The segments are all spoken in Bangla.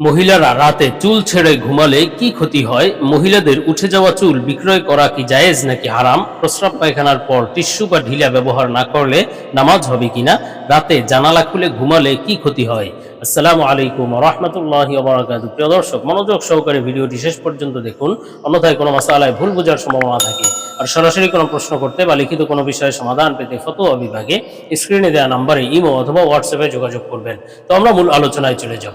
মহিলারা রাতে চুল ছেড়ে ঘুমালে কি ক্ষতি হয়? মহিলাদের উঠে যাওয়া চুল বিক্রয় করা কি জায়েজ নাকি হারাম? প্রস্রাব পায়খানার পর টিস্যু বা ঢিলা ব্যবহার না করলে নামাজ হবে কিনা? রাতে জানালা খুলে ঘুমালে কি ক্ষতি হয়? আসসালামু আলাইকুম রহমতুল্লাহ প্রিয় দর্শক, মনোযোগ সহকারে ভিডিওটি শেষ পর্যন্ত দেখুন। অন্যথায় কোনো মশালায় ভুল বোঝার সম্ভাবনা থাকে। আর সরাসরি কোনো প্রশ্ন করতে বা লিখিত কোনো বিষয়ে সমাধান পেতে ফতোয়া বিভাগে স্ক্রিনে দেওয়া নাম্বারে ইমো অথবা হোয়াটসঅ্যাপে যোগাযোগ করবেন। তো আমরা মূল আলোচনায় চলে যাব।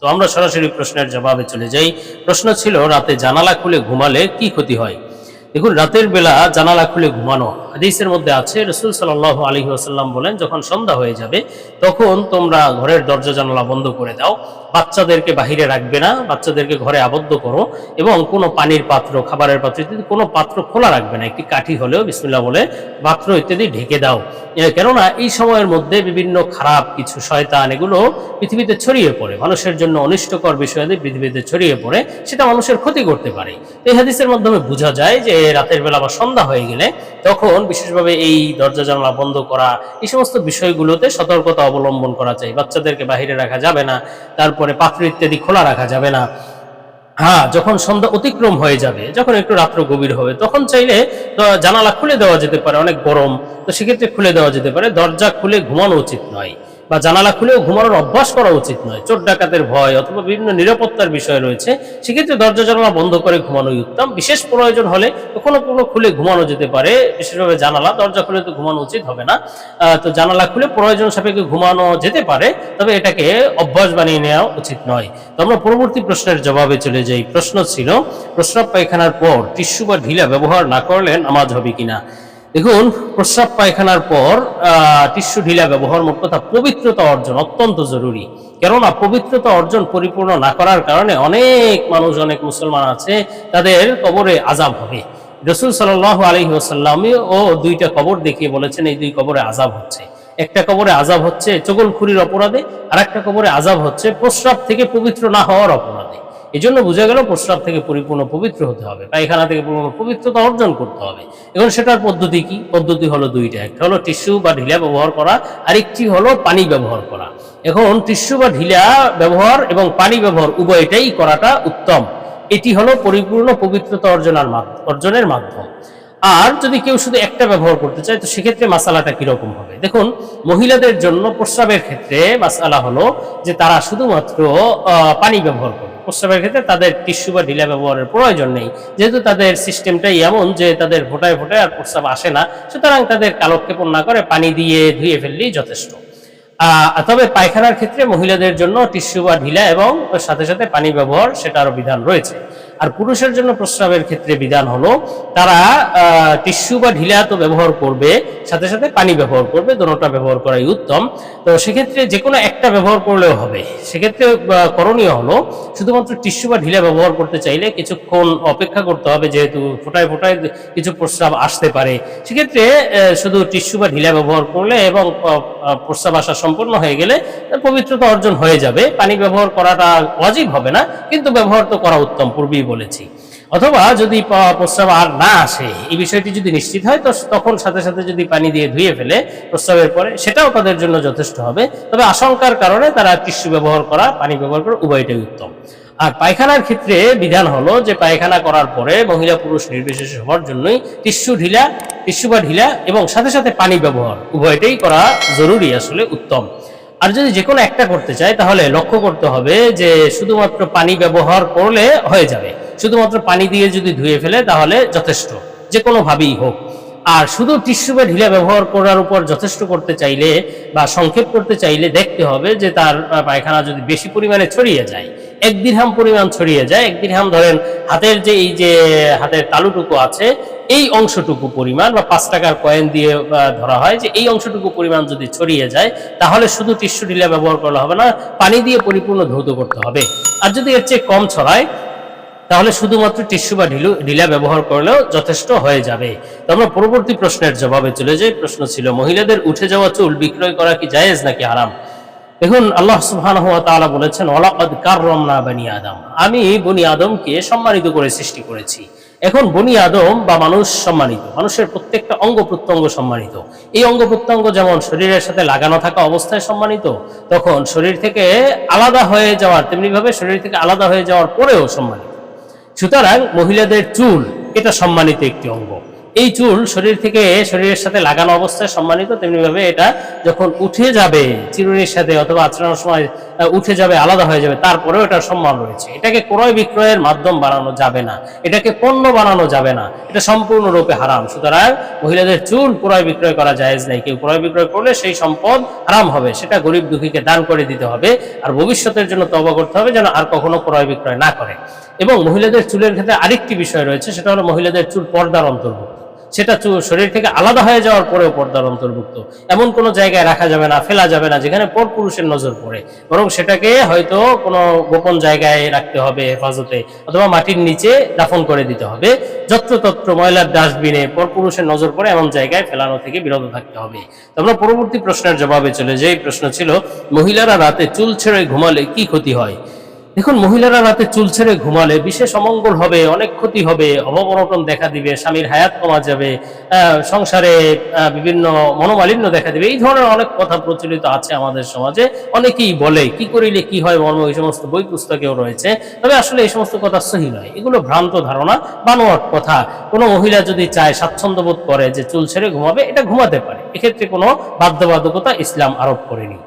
তো আমরা সরাসরি প্রশ্নের জবাবে চলে যাই। প্রশ্ন ছিল, রাতে জানালা খুলে ঘুমালে কি ক্ষতি হয়? দেখুন, রাতের বেলা জানালা খুলে ঘুমানো। হাদিসের মধ্যে আছে, রসুল সাল্লাহ আলী আসাল্লাম বলেন, যখন সন্ধ্যা হয়ে যাবে, তখন তোমরা ঘরের দরজা জানালা বন্ধ করে দাও। বাচ্চাদেরকে বাহিরে রাখবে না, বাচ্চাদেরকে ঘরে আবদ্ধ করো এবং কোনো পানির পাত্র, খাবারের পাত্র ইত্যাদি কোনো পাত্র খোলা রাখবে না। একটি কাঠি হলেও বিসমিল্লা বলে, পাত্র ইত্যাদি ঢেকে দাও। কেননা এই সময়ের মধ্যে বিভিন্ন খারাপ কিছু শয়তান এগুলো পৃথিবীতে ছড়িয়ে পড়ে। মানুষের জন্য অনিষ্টকর বিষয়াদি পৃথিবীতে ছড়িয়ে পড়ে, সেটা মানুষের ক্ষতি করতে পারে। এই হাদিসের মাধ্যমে বোঝা যায় যে রাতের বেলা বা সন্ধ্যা হয়ে গেলে তখন বিশেষভাবে এই দরজা জানলা বন্ধ করা, এই সমস্ত বিষয়গুলোতে সতর্কতা অবলম্বন করা চাই। বাচ্চাদেরকে বাইরে রাখা যাবে না, তারপরে পাত্র ইত্যাদি খোলা রাখা যাবে না। হ্যাঁ যখন সন্ধ্যা অতিক্রম হয়ে যাবে, যখন একটু রাত্র গভীর হবে, তখন চাইলে জানালা খুলে দেওয়া যেতে পারে, অনেক গরম। তো সেক্ষেত্রে খুলে দেওয়া যেতে পারে। দরজা খুলে ঘুমানো উচিত নয়। বা জানালা খুলেও ঘুমানোর অভ্যাস করা উচিত নয়। চোর ডাকাতের ভয় অথবা বিভিন্ন নিরাপত্তার বিষয় রয়েছে, সেক্ষেত্রে দরজা জানালা বন্ধ করে ঘুমানোই উত্তম। বিশেষ প্রয়োজন হলে কখনো কোনো খুলে ঘুমানো যেতে পারে, বিশেষভাবে জানালা। দরজা খুলে তো ঘুমানো উচিত হবে না। তো জানালা খুলে প্রয়োজন সাপেক্ষে ঘুমানো যেতে পারে, তবে এটাকে অভ্যাস বানিয়ে নেওয়া উচিত নয়। তো আমরা পরবর্তী প্রশ্নের জবাবে চলে যাই। প্রশ্ন ছিল প্রস্রাব পায়খানার পর টিস্যু বা ঢিলা ব্যবহার না করলে নামাজ হবে কিনা? দেখুন, প্রস্রাব পায়খানার পর টিস্যু ঢিলা ব্যবহার মোট কথা পবিত্রতা অর্জন অত্যন্ত জরুরি। কেননা পবিত্রতা অর্জন পরিপূর্ণ না করার কারণে অনেক মানুষ, অনেক মুসলমান আছে, তাদের কবরে আজাব হবে। রসুল সাল্লাহ আলহি ওসাল্লামী ও দুইটা কবর দেখিয়ে বলেছেন, এই দুই কবরে আজাব হচ্ছে। একটা কবরে আজাব হচ্ছে চগলখুরির অপরাধে আর একটা কবরে আজাব হচ্ছে প্রস্রাব থেকে পবিত্র না হওয়ার অপরাধে। এই জন্য বোঝা গেল প্রস্রাব থেকে পরিপূর্ণ পবিত্র হতে হবে। পায়খানা থেকে পরিপূর্ণ পবিত্রতা অর্জন করতে হবে। এখন সেটার পদ্ধতি কি? পদ্ধতি হলো দুইটা। একটা হলো টিস্যু বা ঢিলা ব্যবহার করা, আরেকটি হলো পানি ব্যবহার করা। এখন টিস্যু বা ঢিলা ব্যবহার এবং পানি ব্যবহার উভয়টাই করাটা উত্তম। এটি হলো পরিপূর্ণ পবিত্রতা অর্জনের মাধ্যম অর্জনের মাধ্যম। আর যদি কেউ শুধু একটা ব্যবহার করতে চায়, তো সেক্ষেত্রে মাসালাটা কীরকম হবে? দেখুন, মহিলাদের জন্য প্রস্রাবের ক্ষেত্রে মাসালা হলো যে তারা শুধুমাত্র পানি ব্যবহার করবে প্রস্রাবের ক্ষেত্রে তাদের টিস্যু বা ঢিলা ব্যবহারের প্রয়োজন নেই। যেহেতু তাদের সিস্টেমটাই এমন যে তাদের ফোটায় ভোটায় আর প্রস্রাব আসে না, সুতরাং তাদের কালক্ষেপণ না করে পানি দিয়ে ধুয়ে ফেললেই যথেষ্ট। তবে পায়খানার ক্ষেত্রে মহিলাদের জন্য টিস্যু বা ঢিলা এবং সাথে সাথে পানি ব্যবহার, সেটারও বিধান রয়েছে। আর পুরুষের জন্য প্রস্রাবের ক্ষেত্রে বিধান হলো, তারা টিস্যু বা ঢিলা তো ব্যবহার করবে, সাথে সাথে পানি ব্যবহার করবে দুটোটা ব্যবহার করাই উত্তম। তো সেক্ষেত্রে যে কোনো একটা ব্যবহার করলেও হবে। সেক্ষেত্রে করণীয় হলো, শুধুমাত্র টিস্যু বা ঢিলা ব্যবহার করতে চাইলে কিছুক্ষণ অপেক্ষা করতে হবে, যেহেতু ফোটায় ফোটায় কিছু প্রস্রাব আসতে পারে। সেক্ষেত্রে শুধু টিস্যু বা ঢিলা ব্যবহার করলে এবং প্রস্রাব আসা সম্পূর্ণ হয়ে গেলে পবিত্রতা অর্জন হয়ে যাবে। পানি ব্যবহার করাটা ওয়াজিব হবে না, কিন্তু ব্যবহার তো করা উত্তম। পূর্বেই বলেছি। অথবা যদি প্রস্রাব আর না আসে, এই বিষয়টি যদি নিশ্চিত হয়, তো তখন সাথে সাথে যদি পানি দিয়ে ধুয়ে ফেলে প্রস্রাবের পরে, সেটাও তাদের জন্য যথেষ্ট হবে। তবে আশঙ্কার কারণে তারা টিস্যু ব্যবহার করা, পানি ব্যবহার করা উভয়টাই উত্তম। আর পায়খানার ক্ষেত্রে বিধান হলো যে, পায়খানা করার পরে মহিলা পুরুষ নির্বিশেষে হওয়ার জন্যই টিস্যু ঢিলা, টিস্যু বা ঢিলা এবং সাথে সাথে পানি ব্যবহার উভয়টাই করা জরুরি, আসলে উত্তম। আর যদি যে কোনো একটা করতে চায়, তাহলে লক্ষ্য করতে হবে যে শুধুমাত্র পানি ব্যবহার করলে হয়ে যাবে। শুধুমাত্র পানি দিয়ে যদি ধুয়ে ফেলে, তাহলে যথেষ্ট যে কোনোভাবেই হোক। আর শুধু টিস্যু বা ঢিলা ব্যবহার করার উপর যথেষ্ট করতে চাইলে বা সংক্ষেপ করতে চাইলে দেখতে হবে যে তার পায়খানা যদি বেশি পরিমাণে ছড়িয়ে যায়, এক দিরহাম পরিমাণ ছড়িয়ে যায়, এক দিরহাম ধরেন হাতের যে এই যে হাতের তালুটুকু আছে এই অংশটুকু পরিমাণ বা পাঁচ টাকার কয়েন দিয়ে ধরা হয় যে এই অংশটুকু পরিমাণ যদি ছড়িয়ে যায়, তাহলে শুধু টিস্যু ঢিলা ব্যবহার করলে হবে না, পানি দিয়ে পরিপূর্ণ ধৌত করতে হবে। আর যদি এর চেয়ে কম ছড়ায়, তাহলে শুধুমাত্র টিস্যু বা ঢিলু, ঢিলা ব্যবহার করলেও যথেষ্ট হয়ে যাবে। তো আমরা পরবর্তী প্রশ্নের জবাবে চলে যাই। প্রশ্ন ছিল, মহিলাদের উঠে যাওয়া চুল বিক্রয় করা কি জায়েজ নাকি হারাম? দেখুন, আল্লাহ সুবহানাহু ওয়া তাআলা বলেছেন, ওয়ালাকাদ কাররামনা বানি আদম। আমি বনি আদমকে সম্মানিত করে সৃষ্টি করেছি। এখন বনি আদম বা মানুষ সম্মানিত, মানুষের প্রত্যেকটা অঙ্গ প্রত্যঙ্গ সম্মানিত। এই অঙ্গ প্রত্যঙ্গ যেমন শরীরের সাথে লাগানো থাকা অবস্থায় সম্মানিত, তখন শরীর থেকে আলাদা হয়ে যাওয়ার, তেমনিভাবে শরীর থেকে আলাদা হয়ে যাওয়ার পরেও সম্মানিত। সুতরাং মহিলাদের চুল, এটা সম্মানিত একটি অঙ্গ। এই চুল শরীর থেকে শরীরের সাথে লাগানো অবস্থায় সম্মানিত, তেমনি ভাবে এটা যখন উঠে যাবে, চিরুনির সাথে অথবা আচরণের সময় উঠে যাবে, আলাদা হয়ে যাবে, তারপরেও এটার সম্মান রয়েছে। এটাকে ক্রয় বিক্রয়ের মাধ্যম বানানো যাবে না। এটাকে পণ্য বানানো যাবে না। এটা সম্পূর্ণরূপে হারাম। সুতরাং মহিলাদের চুল ক্রয় বিক্রয় করা জায়েজ নাই। কেউ ক্রয় বিক্রয় করলে সেই সম্পদ হারাম হবে। সেটা গরিব দুঃখীকে দান করে দিতে হবে। আর ভবিষ্যতের জন্য তবা করতে হবে যেন আর কখনো ক্রয় বিক্রয় না করে। এবং মহিলাদের চুলের ক্ষেত্রে আরেকটি বিষয় রয়েছে, সেটা হলো মহিলাদের চুল পর্দার অন্তর্ভুক্ত। সেটা শরীর থেকে আলাদা হয়ে যাওয়ার পরেও পর্দার অন্তর্ভুক্ত। এমন কোনো জায়গায় রাখা যাবে না, ফেলা যাবে না, যেখানে পর পুরুষের নজর পড়ে। বরং সেটাকে হয়তো কোনো গোপন জায়গায় রাখতে হবে হেফাজতে, অথবা মাটির নিচে দাফন করে দিতে হবে। যত্রতত্র ময়লার ডাস্টবিনে পর পুরুষের নজর পড়ে এমন জায়গায় ফেলানো থেকে বিরত থাকতে হবে। তো আমরা পরবর্তী প্রশ্নের জবাবে চলে যাই। প্রশ্ন ছিল, মহিলারা রাতে চুল ছেড়ে ঘুমালে কি ক্ষতি হয়? দেখুন মহিলারা রাতে চুল ছেড়ে ঘুমালে বিশেষ অমঙ্গল হবে, অনেক ক্ষতি হবে অবমনটন দেখা দিবে, স্বামীর হায়াত কমা যাবে সংসারে বিভিন্ন মনোমালিন্য দেখা দিবে, এই ধরনের অনেক কথা প্রচলিত আছে আমাদের সমাজে। অনেকেই বলে, কি করিলে কি হয় মর্ম? এই সমস্ত বই পুস্তকেও রয়েছে। তবে আসলে এই সমস্ত কথা সহি নয়। এগুলো ভ্রান্ত ধারণা, বানোয়াট কথা। কোনো মহিলা যদি চায়, স্বাচ্ছন্দ্য বোধ করে যে চুল ছেড়ে ঘুমাবে, এটা ঘুমাতে পারে। এক্ষেত্রে কোনো বাধ্যবাধকতা ইসলাম আরোপ করেনি।